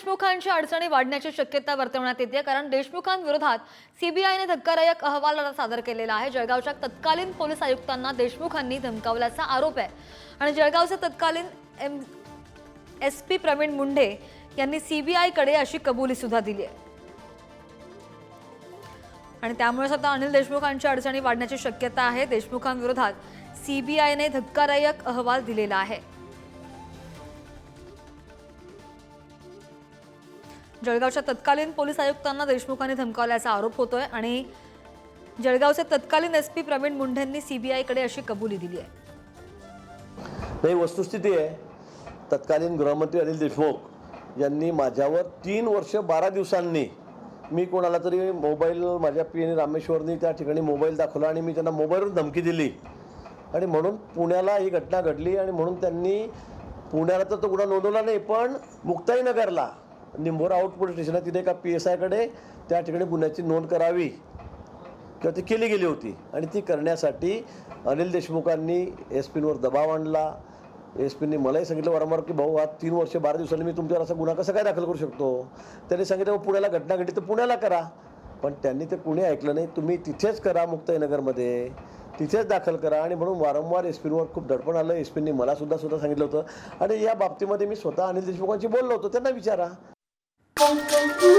देशमुखांची अडचणी वाढण्याची शक्यता वर्तवण्यात येते कारण देशमुखांविरोधात सीबीआयने धक्कादायक अहवाल सादर केलेला आहे. जळगावच्या तत्कालीन पोलीस आयुक्तांना देशमुखांनी धमकावल्याचा आरोप आहे. आणि जळगावचे तत्कालीन M S P Pravin Mundhe यांनी सीबीआयकडे अशी कबुली सुद्धा दिली आहे. आणि त्यामुळेच आता अनिल देशमुखांची अडचणी वाढण्याची शक्यता आहे. देशमुखांविरोधात सीबीआयने धक्कादायक अहवाल दिलेला आहे. जळगावच्या तत्कालीन पोलीस आयुक्तांना देशमुखांनी धमकावल्याचा आरोप होतोय आणि जळगावचे तत्कालीन एस पी प्रवीण मुंढेंनी सीबीआयकडे अशी कबुली दिली आहे. नाही वस्तुस्थिती आहे. तत्कालीन गृहमंत्री अनिल देशमुख यांनी माझ्यावर तीन वर्ष बारा दिवसांनी मी कोणाला तरी मोबाईल माझ्या पी एन रामेश्वरनी त्या ठिकाणी मोबाईल दाखवला आणि मी त्यांना मोबाईलवरून धमकी दिली. आणि म्हणून पुण्याला ही घटना घडली आणि म्हणून त्यांनी पुण्याला तर तो गुन्हा नोंदवला नाही पण मुक्ताईनगरला निंभोरा आउट स्टेशन आहे तिथे एका पी एस आयकडे त्या ठिकाणी गुन्ह्याची नोंद करावी. किंवा ती केली गेली होती. आणि ती करण्यासाठी अनिल देशमुखांनी एस पींवर दबाव आणला. एस पींनी मलाही सांगितलं वारंवार की भाऊ आज तीन वर्ष बारा दिवसांनी मी तुमच्यावर असा गुन्हा कसा काय दाखल करू शकतो? त्यांनी सांगितलं "मग पुण्याला घटना घडली तर पुण्याला करा. पण त्यांनी ते कुणी ऐकलं नाही. तुम्ही तिथेच करा मुक्ताईनगरमध्ये. तिथेच दाखल करा. आणि म्हणून वारंवार एस पीवर खूप दडपण आलं. एस पींनी मला सुद्धा सुद्धा सांगितलं होतं. आणि या बाबतीमध्ये मी स्वतः अनिल देशमुखांशी बोललो होतो. त्यांना विचारा. Thank you.